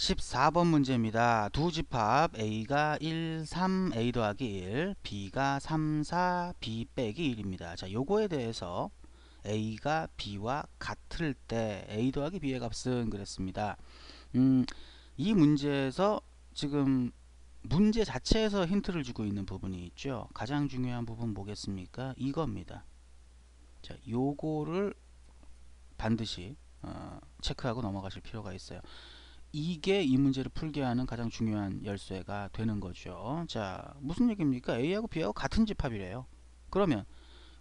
14번 문제입니다. 두 집합 A가 1, 3, A 더하기 1, B가 3, 4, B 빼기 1입니다. 자, 요거에 대해서 A가 B와 같을 때 A 더하기 B의 값은 그랬습니다. 음, 이 문제에서 지금 문제 자체에서 힌트를 주고 있는 부분이 있죠. 가장 중요한 부분 뭐겠습니까? 이겁니다. 자, 요거를 반드시 어, 체크하고 넘어가실 필요가 있어요. 이게 이 문제를 풀게 하는 가장 중요한 열쇠가 되는 거죠. 자, 무슨 얘기입니까? A하고 B하고 같은 집합이래요. 그러면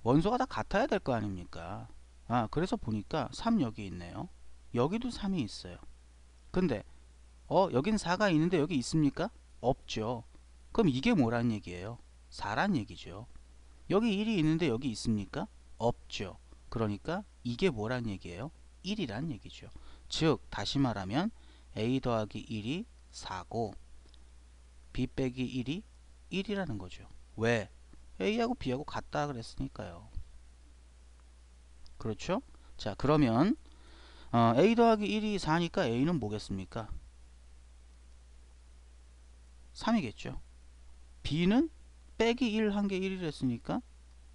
원소가 다 같아야 될 거 아닙니까? 아, 그래서 보니까 3 여기 있네요. 여기도 3이 있어요. 근데 어, 여긴 4가 있는데 여기 있습니까? 없죠. 그럼 이게 뭐란 얘기예요? 4란 얘기죠. 여기 1이 있는데 여기 있습니까? 없죠. 그러니까 이게 뭐란 얘기예요? 1이란 얘기죠. 즉, 다시 말하면 a 더하기 1이 4고 b 빼기 1이 1이라는 거죠. 왜? a하고 b하고 같다 그랬으니까요. 그렇죠? 자 그러면 어, a 더하기 1이 4니까 a는 뭐겠습니까? 3이겠죠. b는 빼기 1한게 1이랬으니까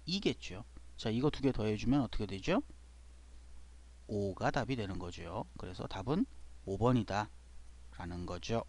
2겠죠. 자 이거 두 개 더해주면 어떻게 되죠? 5가 답이 되는 거죠. 그래서 답은 5번이다 라는 거죠.